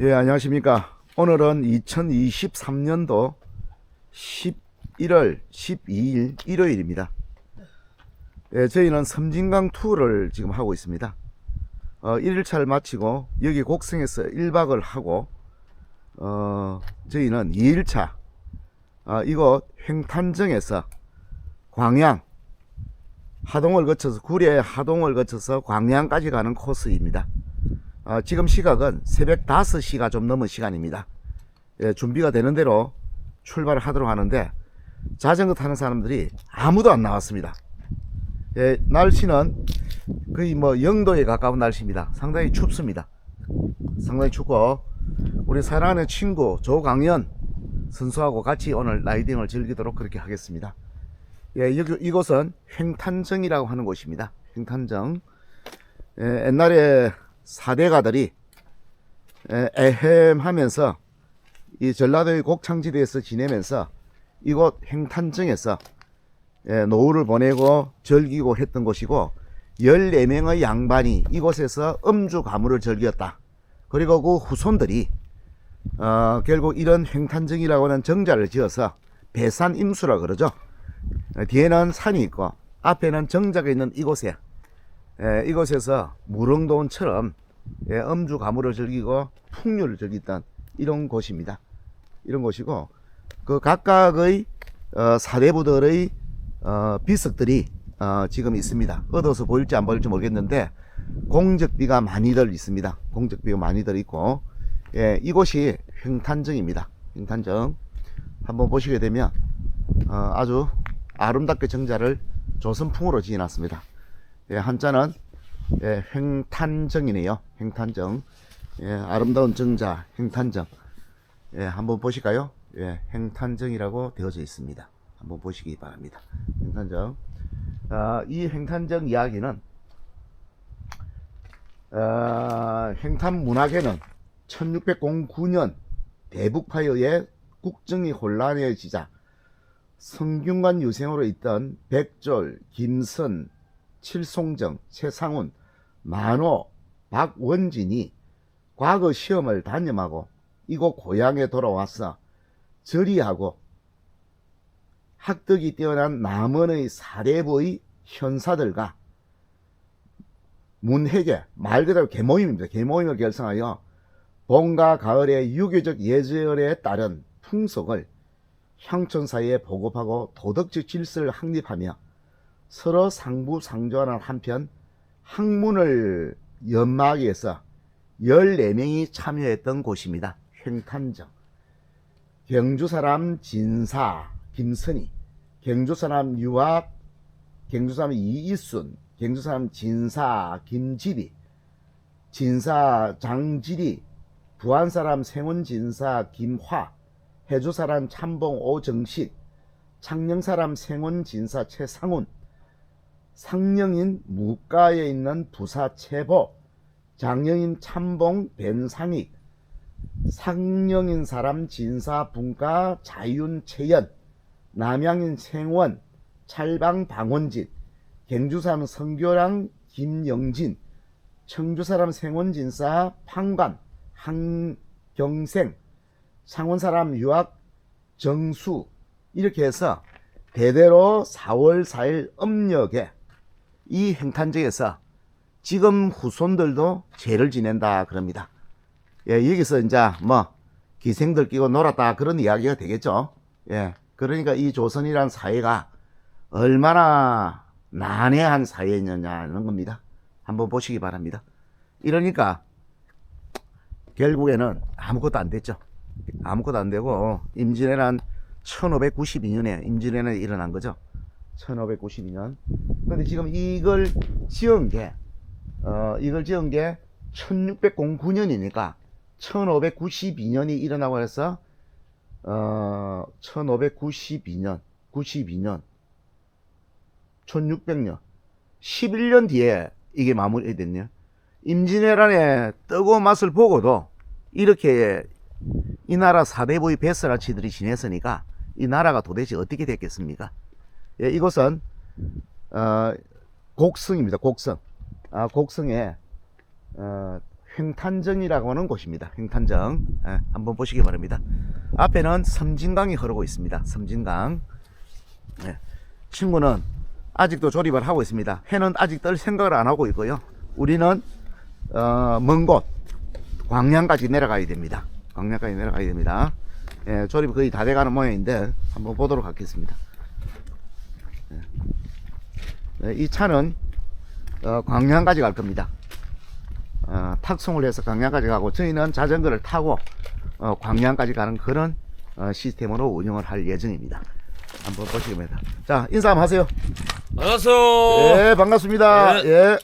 예, 안녕하십니까. 오늘은 2023년도 11월 12일 일요일입니다. 예, 저희는 섬진강 투어를 지금 하고 있습니다. 어, 1일차를 마치고 여기 곡성에서 1박을 하고 어, 저희는 2일차 어, 이곳 횡탄정에서 광양 하동을 거쳐서 구례 하동을 거쳐서 광양까지 가는 코스입니다. 어, 지금 시각은 새벽 5시가 좀 넘은 시간입니다. 예, 준비가 되는 대로 출발을 하도록 하는데 자전거 타는 사람들이 아무도 안 나왔습니다. 예, 날씨는 거의 뭐 영도에 가까운 날씨입니다. 상당히 춥습니다. 상당히 춥고 우리 사랑하는 친구 조강연 선수하고 같이 오늘 라이딩을 즐기도록 그렇게 하겠습니다. 예, 여기 이곳은 횡탄정이라고 하는 곳입니다. 횡탄정. 예, 옛날에 사대가들이 에, 에헴하면서 이 전라도의 곡창지대에서 지내면서 이곳 횡탄정에서 예, 노후를 보내고 즐기고 했던 곳이고 14명의 양반이 이곳에서 음주 가무를 즐겼다. 그리고 그 후손들이 어, 결국 이런 횡탄정이라고 하는 정자를 지어서 배산 임수라 그러죠. 어, 뒤에는 산이 있고 앞에는 정자가 있는 이곳에 예, 이곳에서 무릉도원처럼 예, 음주 가무를 즐기고 풍류를 즐기던 이런 곳입니다. 이런 곳이고 그 각각의 어, 사대부들의 어, 비석들이 어, 지금 있습니다. 얻어서 보일지 안 보일지 모르겠는데 공적비가 많이들 있습니다. 공적비가 많이들 있고 예, 이곳이 횡탄정입니다. 횡탄정 한번 보시게 되면 어, 아주 아름답게 정자를 조선풍으로 지어놨습니다. 예, 한자는 예, 횡탄정이네요. 횡탄정. 예, 아름다운 정자, 횡탄정. 예, 한번 보실까요? 예, 횡탄정이라고 되어져 있습니다. 한번 보시기 바랍니다. 횡탄정. 아, 이 횡탄정 이야기는 어, 횡탄 문학에는 1609년 대북파여의 국정이 혼란해지자 성균관 유생으로 있던 백졸, 김선, 칠송정, 최상훈, 만호, 박원진이 과거 시험을 단념하고 이곳 고향에 돌아와서 절이하고 학덕이 뛰어난 남원의 사대부의 현사들과 문해계 말 그대로 계모임입니다. 계모임을 결성하여 봄과 가을의 유교적 예절에 따른 풍속을 향촌 사이에 보급하고 도덕적 질서를 확립하며 서로 상부 상조하는 한편 학문을 연마하기 위해서 14명이 참여했던 곳입니다. 횡탄정. 경주 사람 진사 김선희, 경주 사람 유학, 경주 사람 이이순, 경주 사람 진사 김지리, 진사 장지리, 부안 사람 생원 진사 김화, 해주 사람 참봉 오정식, 창녕 사람 생원 진사 최상훈, 상령인 무가에 있는 부사 최보, 장령인 참봉 벤상익, 상령인 사람 진사 분가 자윤 채연, 남양인 생원, 찰방 방원진, 경주사람 성교랑 김영진, 청주사람 생원진사 판관 한경생, 창원사람 유학 정수. 이렇게 해서 대대로 4월 4일 음력에 이 행탄지에서 지금 후손들도 죄를 지낸다 그럽니다. 예, 여기서 이제 뭐 기생들 끼고 놀았다 그런 이야기가 되겠죠. 예, 그러니까 이 조선이란 사회가 얼마나 난해한 사회였냐는 겁니다. 한번 보시기 바랍니다. 이러니까 결국에는 아무것도 안 됐죠. 아무것도 안 되고 임진왜란 1592년에 임진왜란이 일어난 거죠. 1592년. 근데 지금 이걸 지은 게, 어, 이걸 지은 게 1609년이니까 1592년이 일어나고 해서, 어, 1592년, 92년, 1600년, 11년 뒤에 이게 마무리됐네요. 임진왜란의 뜨거운 맛을 보고도 이렇게 이 나라 사대부의 베스라치들이 지냈으니까 이 나라가 도대체 어떻게 됐겠습니까? 예, 이곳은 어, 곡성입니다. 곡성. 아, 곡성에 어, 횡탄정이라고 하는 곳입니다. 횡탄정. 예, 한번 보시기 바랍니다. 앞에는 섬진강이 흐르고 있습니다. 섬진강. 예, 친구는 아직도 조립을 하고 있습니다. 해는 아직 뜰 생각을 안 하고 있고요. 우리는 어, 먼 곳 광양까지 내려가야 됩니다. 광양까지 내려가야 됩니다. 예, 조립 거의 다 돼가는 모양인데 한번 보도록 하겠습니다. 예. 네, 이 차는 어, 광양까지 갈 겁니다. 어, 탁송을 해서 광양까지 가고 저희는 자전거를 타고 어, 광양까지 가는 그런 어, 시스템으로 운영을 할 예정입니다. 한번 보시기 바랍니다. 자 인사 한번 하세요. 안녕하세요. 예 반갑습니다. 네. 예.